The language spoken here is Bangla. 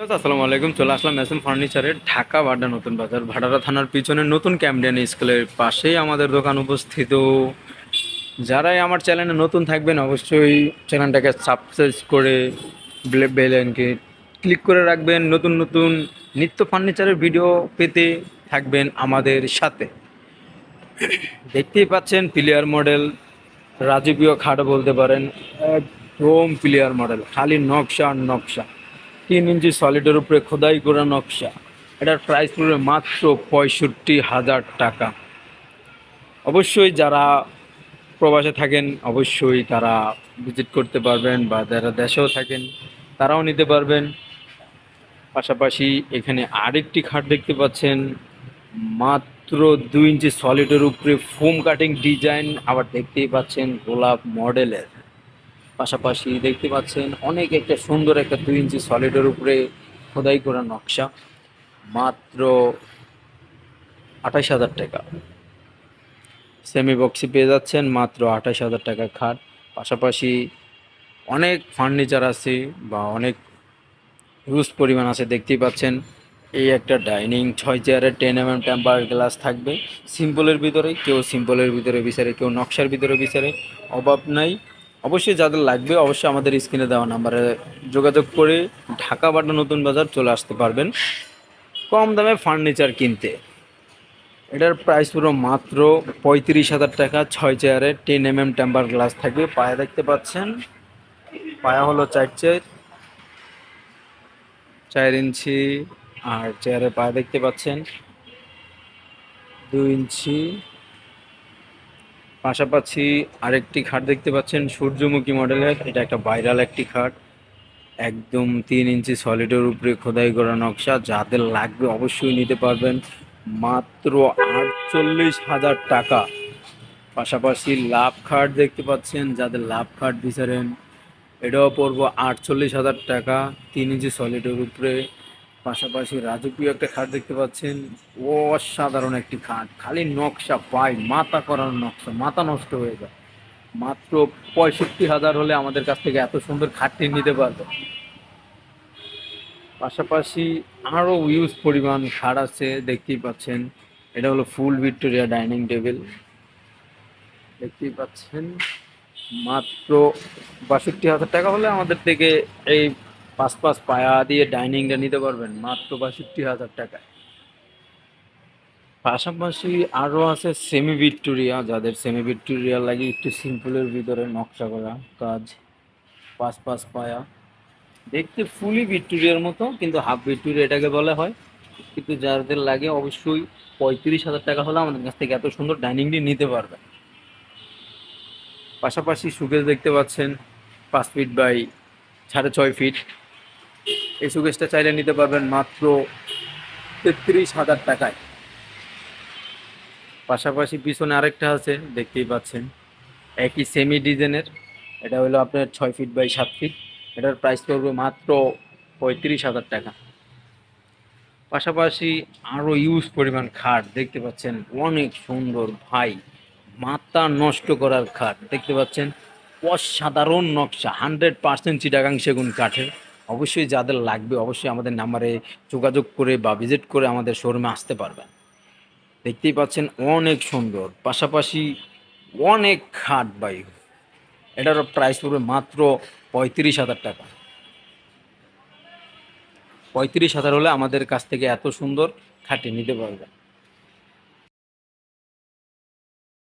আসসালামু আলাইকুম। চলে আসলাম মেসেম ফার্নিচারের ঢাকা বাড্ডা নতুন বাজার। ভাটারা থানার পিছনে নতুন ক্যামডিয়ান স্কুলের পাশেই আমাদের দোকান উপস্থিত। যারাই আমার চ্যানেলে নতুন থাকবেন, অবশ্যই চ্যানেলটাকে সাবস্ক্রাইব করে বেলেনকে ক্লিক করে রাখবেন। নতুন নতুন নিত্য ফার্নিচারের ভিডিও পেতে থাকবেন আমাদের সাথে। দেখতেই পাচ্ছেন প্লেয়ার মডেল রাজকীয় খাট বলতে পারেন, একদম প্লেয়ার মডেল খালি নকশা নকশা। তিন ইঞ্চি সলিডের উপরে খোদাই করা নকশা। এটার প্রাইস পড়বে মাত্র পঁয়ষট্টি হাজার টাকা। অবশ্যই যারা প্রবাসে থাকেন, অবশ্যই তারা ভিজিট করতে পারবেন বা যারা দেশেও থাকেন, তারাও নিতে পারবেন। পাশাপাশি এখানে আরেকটি খাট দেখতে পাচ্ছেন, মাত্র দুই ইঞ্চি সলিডের উপরে ফোম কাটিং ডিজাইন আবার দেখতেই পাচ্ছেন গোলাপ মডেলের পাশাপাশি দেখতে পাচ্ছেন অনেক একটা সুন্দর একটা দুই ইঞ্চি সলিডের উপরে খোদাই করা নকশা। মাত্র আঠাশ হাজার টাকা। সেমি বক্সি পেয়ে যাচ্ছেন, মাত্র আঠাশ হাজার টাকা খাট। পাশাপাশি অনেক ফার্নিচার আছে বা অনেক হিউজ পরিমাণ আছে, দেখতেই পাচ্ছেন। এই একটা ডাইনিং ছয় চেয়ারের ten M M temper glass থাকবে। সিম্পলের ভিতরে, কেউ সিম্পলের ভিতরে বিচারে, কেউ নকশার ভিতরে বিচারে। অভাব নাই। অবশ্যই যাদের লাগবে, অবশ্যই আমাদের স্ক্রিনে দেওয়া নাম্বারে যোগাযোগ করে ঢাকা বাটা নতুন বাজার চলে আসতে পারবেন কম দামে ফার্নিচার কিনতে। এটার প্রাইস পুরো মাত্র পঁয়ত্রিশ হাজার টাকা, ছয় চেয়ারে ten M M temper glass থাকবে। পায়া দেখতে পাচ্ছেন, পায়া হলো চার চেয়ার চার ইঞ্চি আর চেয়ারে পায়া দেখতে পাচ্ছেন, দুই ইঞ্চি পাশাপাশি আরেকটি খাট দেখতে পাচ্ছেন, সূর্যমুখী মডেলের। এটা একটা ভাইরাল একটি খাট। একদম তিন ইঞ্চি সলিডের উপরে খোদাই করা নকশা। যাদের লাগবে অবশ্যই নিতে পারবেন। মাত্র আটচল্লিশ হাজার টাকা। পাশাপাশি লাভ খাট দেখতে পাচ্ছেন, যাদের লাভ খাট বিচারেন, এটাও পড়ব আটচল্লিশ হাজার টাকা। তিন ইঞ্চি সলিডের উপরে পাশাপাশি রাজকীয় একটা খাট দেখতে পাচ্ছেন। অসাধারণ একটি খাট। খালি নকশা পাই, মাথা করার নকশা, মাথা নষ্ট হয়ে যায়। মাত্র পঁয়ষট্টি হাজার হলে আমাদের কাছ থেকে এত সুন্দর খাটটি নিতে পারবে পাশাপাশি আরও ইউজ পরিমাণ খাট আছে, দেখতেই পাচ্ছেন। এটা হলো ফুল ভিক্টোরিয়া ডাইনিং টেবিল। দেখতেই পাচ্ছেন। মাত্র বাষট্টি হাজার টাকা হলে আমাদের থেকে এই পাঁচ পাঁচ পায়া দিয়ে ডাইনিংটা নিতে পারবেন মাত্র বাষট্টি হাজার টাকায়। পাশাপাশি আরও আছে সেমি ভিক্টোরিয়া যাদের সেমি ভিক্টোরিয়া লাগে একটু সিম্পলের ভিতরে নকশা করা কাজ পাঁচ পাঁচ পায়া। দেখতে ফুলি ভিক্টোরিয়ার মতো, কিন্তু হাফ ভিক্টোরিয়া এটাকে বলা হয়। কিন্তু যাদের লাগে অবশ্যই পঁয়ত্রিশ হাজার টাকা হলে আমাদের কাছ থেকে এত সুন্দর ডাইনিংটি নিতে পারবে পাশাপাশি সুকেশ দেখতে পাচ্ছেন, পাঁচ ফিট বাই সাড়ে ছয় ফিট এই সুকেশটা চাইলে নিতে পারবেন মাত্র তেত্রিশ হাজার টাকায়। পাশাপাশি পিছনে আরেকটা আছে, দেখতেই পাচ্ছেন। একই সেমি ডিজাইনের এটা হলো আপনার ছয় ফিট বাই সাত ফিট এটার প্রাইস পড়বে মাত্র পঁয়ত্রিশ হাজার টাকা। পাশাপাশি আরও ইউজ পরিমাণ খাট দেখতে পাচ্ছেন, অনেক সুন্দর ভাই। মাথা নষ্ট করার খাট, দেখতে পাচ্ছেন? অসাধারণ নকশা হান্ড্রেড পার্সেন্ট চিটাগাং সেগুন কাঠের। অবশ্যই যাদের লাগবে, অবশ্যই আমাদের নাম্বারে যোগাযোগ করে বা ভিজিট করে আমাদের শোরুমে আসতে পারবেন। দেখতেই পাচ্ছেন অনেক সুন্দর, পাশাপাশি অনেক খাট বাই এটার প্রাইস পড়বে মাত্র পঁয়ত্রিশ হাজার টাকা। পঁয়ত্রিশ হাজার হলে আমাদের কাছ থেকে এত সুন্দর খাটে নিতে পারবেন।